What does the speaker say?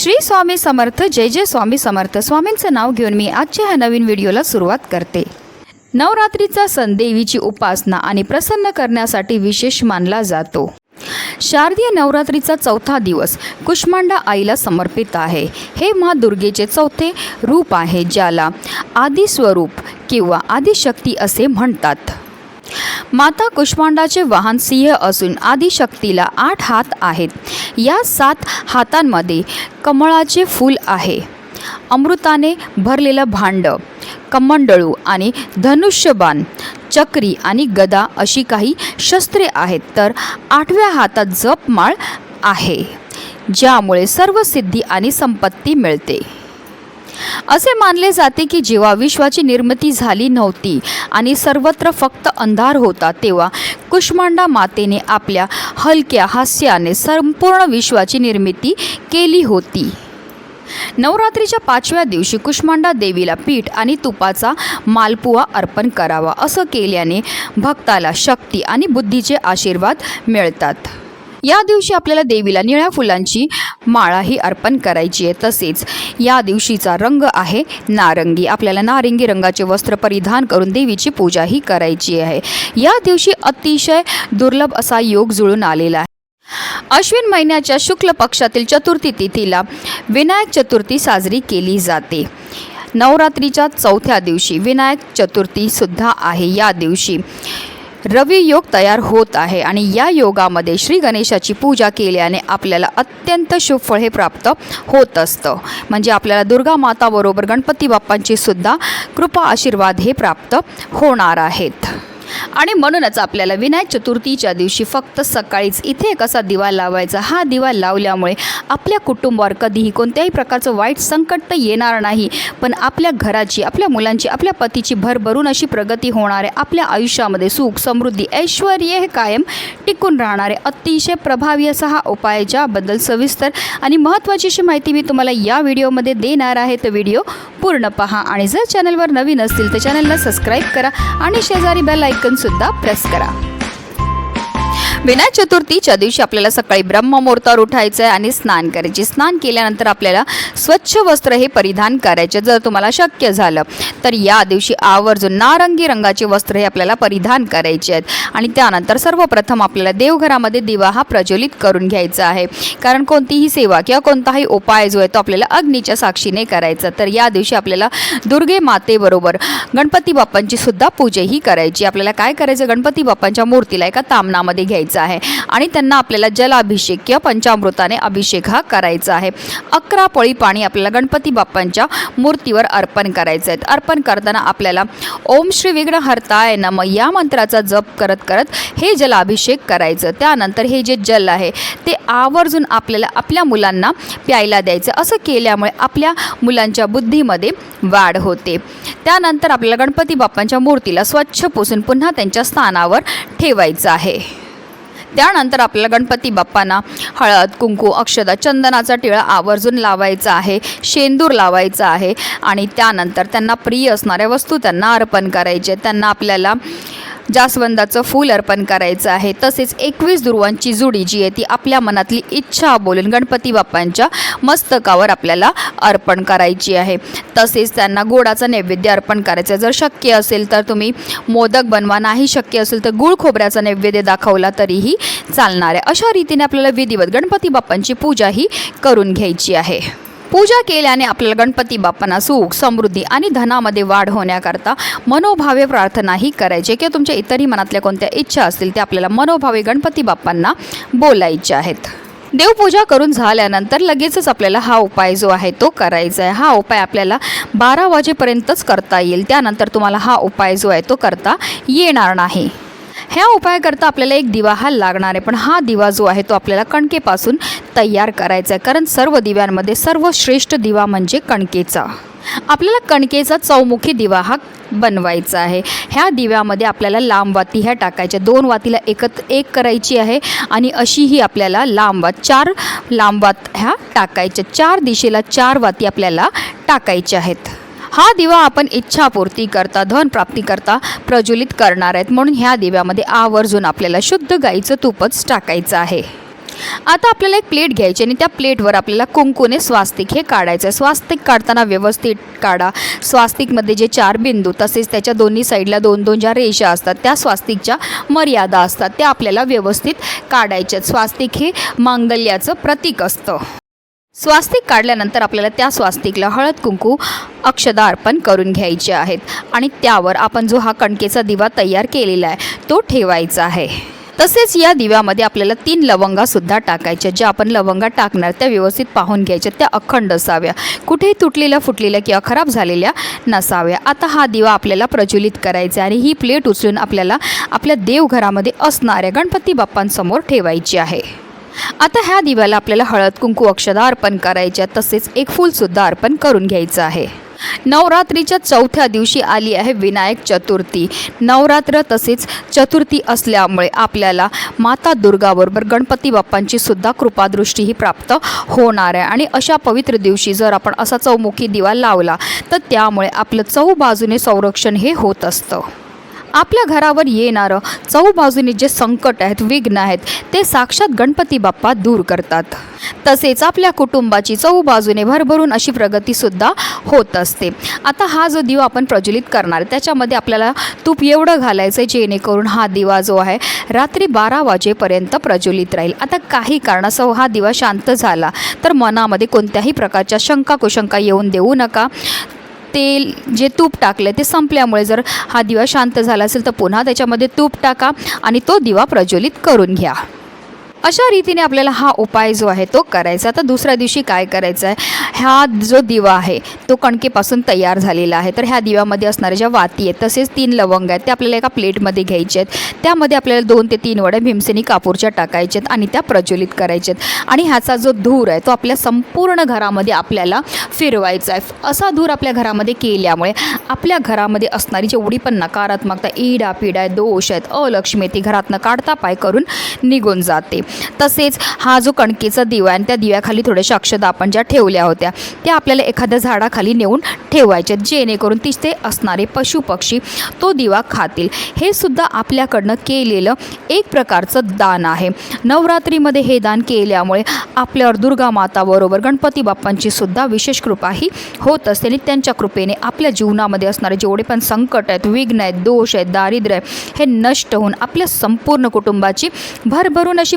श्री स्वामी समर्थ जय जय स्वामी समर्थ. स्वामींचं नाव घेऊन मी आजच्या ह्या नवीन व्हिडिओला सुरुवात करते. नवरात्रीचा सण देवीची उपासना आणि प्रसन्न करण्यासाठी विशेष मानला जातो. शारदीय नवरात्रीचा चौथा दिवस कुष्मांडा आईला समर्पित आहे. हे मा दुर्गेचे चौथे रूप आहे ज्याला आदिस्वरूप किंवा आदिशक्ती असे म्हणतात. माता कुष्मांडाचे वाहन सिंह असून आदिशक्तीला आठ हात आहेत. या सात हातांमध्ये कमळाचे फूल आहे. अमृताने भरलेलं भांड कमंडळू आणि धनुष्यबाण चक्री आणि गदा अशी काही शस्त्रे आहेत तर आठव्या हातात जपमाळ आहे ज्यामुळे सर्व सिद्धी आणि संपत्ती मिळते. असे मानले जाते की जेव्हा विश्वाची निर्मिती झाली नव्हती आणि सर्वत्र फक्त अंधार होता तेव्हा कुष्मांडा मातेने आपल्या हलक्या हास्याने संपूर्ण विश्वाची निर्मिती केली होती. नवरात्रीच्या पाचव्या दिवशी कुष्मांडा देवीला पीठ आणि तुपाचा मालपुवा अर्पण करावा असं केल्याने भक्ताला शक्ती आणि बुद्धीचे आशीर्वाद मिळतात. या दिवशी आपल्याला देवीला निळ्या फुलांची माळाही अर्पण करायची आहे तसेच या दिवशीचा रंग आहे नारंगी. आपल्याला नारंगी रंगाचे वस्त्र परिधान करून देवीची पूजाही करायची आहे. या दिवशी अतिशय दुर्लभ असा योग जुळून आलेला आहे. अश्विन महिन्याच्या शुक्ल पक्षातील चतुर्थी तिथीला विनायक चतुर्थी साजरी केली जाते. नवरात्रीच्या चौथ्या दिवशी विनायक चतुर्थीसुद्धा आहे. या दिवशी रवी योग तयार होत आहे आणि या योगामध्ये श्री गणेशाची पूजा केल्याने आपल्याला अत्यंत शुभ फळ हे प्राप्त होत असतं. म्हणजे आपल्याला दुर्गा माताबरोबर गणपती बाप्पांची सुद्धा कृपा आशीर्वाद हे प्राप्त होणार आहेत. आणि म्हणूनच आपल्याला विनायक चतुर्थीच्या दिवशी फक्त सकाळीच इथे एक असा दिवा लावायचा. हा दिवा लावल्यामुळे आपल्या कुटुंबावर कधीही कोणत्याही प्रकारचं वाईट संकट तर येणार नाही. पण आपल्या घराची आपल्या मुलांची आपल्या पतीची भरभरून अशी प्रगती होणार आहे आपल्या आयुष्यामध्ये सुख समृद्धी ऐश्वर हे कायम टिकून राहणारे अतिशय प्रभावी असा हा उपाय ज्याबद्दल सविस्तर आणि महत्त्वाची अशी माहिती मी तुम्हाला या व्हिडिओमध्ये देणार आहे. तर व्हिडिओ पूर्ण पहा. आणि जर चॅनलवर नवीन असतील तर चॅनलला सबस्क्राईब करा. आणि शेजारी बेल आयकनसुद्धा प्रेस करा. विनायक चतुर्थीच्या दिवशी आपल्याला सकाळी ब्रह्ममुहूर्तावर उठायचं आहे आणि स्नान करायचे. स्नान केल्यानंतर आपल्याला स्वच्छ वस्त्र हे परिधान करायचे जर तुम्हाला शक्य झालं. तर या दिवशी आवर्जून नारंगी रंगाचे वस्त्र हे आपल्याला परिधान करायचे आहेत. आणि त्यानंतर सर्वप्रथम आपल्याला देवघरामध्ये दिवा हा प्रज्वलित करून घ्यायचा आहे. कारण कोणतीही सेवा किंवा कोणताही उपाय जो आहे तो आपल्याला अग्नीच्या साक्षीने करायचा तर या दिवशी आपल्याला दुर्गे मातेबरोबर गणपती बाप्पांची सुद्धा पूजाही करायची. आपल्याला काय करायचं? गणपती बाप्पांच्या मूर्तीला एका तामनामध्ये घ्यायचं. आहे. आणि त्यांना आपल्याला जलाभिषेक किंवा पंचामृताने अभिषेक हा करायचा आहे. अकरा पळी पाणी आपल्याला गणपती बाप्पांच्या मूर्तीवर अर्पण करायचं आहे. अर्पण करताना आपल्याला ओम श्री विघ्न हरताय नम या मंत्राचा जप करत करत हे जलाभिषेक करायचं. त्यानंतर हे जे जल आहे ते आवर्जून आपल्याला आपल्या मुलांना प्यायला द्यायचं. असं केल्यामुळे आपल्या मुलांच्या बुद्धीमध्ये वाढ होते. त्यानंतर आपल्याला गणपती बाप्पांच्या मूर्तीला स्वच्छ पुसून पुन्हा त्यांच्या स्थानावर ठेवायचं आहे. त्यानंतर आपल्याला गणपती बाप्पांना हळद कुंकू अक्षदा चंदनाचा टिळा आवर्जून लावायचा आहे शेंदूर लावायचा आहे आणि त्यानंतर त्यांना प्रिय असणाऱ्या वस्तू त्यांना अर्पण करायचे. त्यांना आपल्याला जास्वंदाचं फूल अर्पण करायचं आहे. तसेच एकवीस दुर्वांची जुडी जी आहे ती आपल्या मनातली इच्छा बोलून गणपती बाप्पांच्या मस्तकावर आपल्याला अर्पण करायची आहे. तसेच त्यांना गोडाचा नैवेद्य अर्पण करायचं जर शक्य असेल तर तुम्ही मोदक बनवा नाही शक्य असेल तर गुळ खोबऱ्याचा नैवेद्य दाखवला तरीही चालणार आहे. अशा रीतीने आपल्याला विधिवत गणपती बाप्पांची पूजा ही करून घ्यायची आहे. पूजा केल्याने आपल्याला गणपती बाप्पांना सुख समृद्धी आणि धनामध्ये वाढ होण्याकरता मनोभावे प्रार्थनाही करायची. किंवा तुमच्या इतरही मनातल्या कोणत्या इच्छा असतील त्या आपल्याला मनोभावे गणपती बाप्पांना बोलायच्या आहेत. देवपूजा करून झाल्यानंतर लगेचच आपल्याला हा उपाय जो आहे तो करायचा आहे. हा उपाय आपल्याला बारा वाजेपर्यंतच करता येईल. त्यानंतर तुम्हाला हा उपाय जो आहे तो करता येणार नाही. ह्या उपायाकरता आपल्याला एक दिवा हा लागणार आहे. पण हा दिवा जो आहे तो आपल्याला कणकेपासून तयार करायचा आहे. कारण सर्व दिव्यांमध्ये सर्वश्रेष्ठ दिवा म्हणजे कणकेचा. आपल्याला कणकेचा चौमुखी दिवा हा बनवायचा आहे. ह्या दिव्यामध्ये आपल्याला लांब वाती ह्या टाकायच्या. दोन वातीला एकत एक करायची आहे आणि अशी ही आपल्याला लांब वात चार लांब वात ह्या टाकायच्या. चार दिशेला चार वाती आपल्याला टाकायच्या आहेत. हा दिवा आपण इच्छापूर्ती करता धन प्राप्ती करता प्रज्वलित करणार आहेत. म्हणून ह्या दिव्यामध्ये आवर्जून आपल्याला शुद्ध गाईचं तूपच टाकायचं आहे. आता आपल्याला एक प्लेट घ्यायची आणि त्या प्लेटवर आपल्याला कुंकूने स्वास्तिक हे काढायचं आहे. स्वास्तिक काढताना व्यवस्थित काढा. स्वास्तिकमध्ये जे चार बिंदू तसेच त्याच्या दोन्ही साईडला दोन दोन ज्या रेषा असतात त्या स्वास्तिकच्या मर्यादा असतात. त्या आपल्याला व्यवस्थित काढायच्या स्वास्तिक हे मांगल्याचं प्रतीक असतं. स्वास्तिक काढल्यानंतर आपल्याला त्या स्वास्तिकला हळद कुंकू अक्षदा अर्पण करून घ्यायचे आहेत. आणि त्यावर आपण जो हा कणकेचा दिवा तयार केलेला आहे तो ठेवायचा आहे. तसेच या दिव्यामध्ये आपल्याला तीन लवंगासुद्धा टाकायच्या ज्या आपण लवंगा टाकणार त्या व्यवस्थित पाहून घ्यायच्या त्या अखंड असाव्या. कुठेही तुटलेल्या फुटलेल्या किंवा खराब झालेल्या नसाव्या. आता हा दिवा आपल्याला प्रज्वलित करायचा आहे आणि ही प्लेट उचलून आपल्याला आपल्या देवघरामध्ये असणाऱ्या गणपती बाप्पांसमोर ठेवायची आहे. आता ह्या दिव्याला आपल्याला हळद कुंकू अक्षदा अर्पण करायच्या तसेच एक फूलसुद्धा अर्पण करून घ्यायचं आहे. नवरात्रीच्या चौथ्या दिवशी आली आहे विनायक चतुर्थी. नवरात्र तसेच चतुर्थी असल्यामुळे आपल्याला माता दुर्गाबरोबर गणपती बाप्पांची सुद्धा कृपादृष्टीही प्राप्त होणार आहे. आणि अशा पवित्र दिवशी जर आपण असा चौमुखी दिवा लावला तर त्यामुळे आपलं चौबाजूने संरक्षण हे होत असतं. आपल्या घरावर येणारं चौबाजूने जे संकट आहेत विघ्न आहेत ते साक्षात गणपती बाप्पा दूर करतात. तसेच आपल्या कुटुंबाची चौबाजूने भरभरून अशी प्रगतीसुद्धा होत असते. आता हा जो दिवा आपण प्रज्वलित करणार त्याच्यामध्ये आपल्याला तूप एवढं घालायचं आहे जेणेकरून हा दिवा जो आहे रात्री बारा वाजेपर्यंत प्रज्वलित राहील. आता काही कारणासह हा दिवा शांत झाला तर मनामध्ये कोणत्याही प्रकारच्या शंका कुशंका येऊन देऊ नका. तेल जे तूप टाकलं ते संपल्यामुळे जर हा दिवा शांत झाला असेल तर पुन्हा त्याच्यामध्ये तूप टाका आणि तो दिवा प्रज्वलित करून घ्या. अशा रीतीने आपल्याला हा उपाय जो आहे तो करायचा. आता दुसऱ्या दिवशी काय करायचं आहे हा जो दिवा आहे तो कणकेपासून तयार झालेला आहे. तर ह्या दिव्यामध्ये असणाऱ्या ज्या वाती आहेत तसेच तीन लवंग आहेत ते आपल्याला एका प्लेटमध्ये घ्यायचे आहेत. त्यामध्ये आपल्याला दोन ते तीन वड्या भीमसेनी कापूरच्या टाकायच्या आहेत आणि त्या प्रज्वलित करायच्या आहेत. आणि ह्याचा जो धूर आहे तो आपल्या संपूर्ण घरामध्ये आपल्याला फिरवायचा आहे. असा धूर आपल्या घरामध्ये केल्यामुळे आपल्या घरामध्ये असणारी जेवढी पण नकारात्मकता इडा पिडा दोष आहेत अलक्ष्मी ती घरातनं काढता पाय करून निघून जाते. तसेच हा जो कणकेचा दिवा आहे आणि त्या दिव्याखाली थोड्याशा अक्षदा आपण ज्या ठेवल्या होत्या त्या आपल्याला एखाद्या झाडाखाली नेऊन ठेवायच्या जेणेकरून तिथे असणारे पशुपक्षी तो दिवा खातील. हे सुद्धा आपल्याकडनं केलेलं एक प्रकारचं दान आहे. नवरात्रीमध्ये हे दान केल्यामुळे आपल्यावर दुर्गा माताबरोबर गणपती बाप्पांची सुद्धा विशेष कृपा ही होत असते आणि त्यांच्या कृपेने आपल्या जीवनामध्ये असणारे जेवढे पण संकट आहेत विघ्न आहेत दोष आहेत दारिद्र्य आहे हे नष्ट होऊन आपल्या संपूर्ण कुटुंबाची भरभरून अशी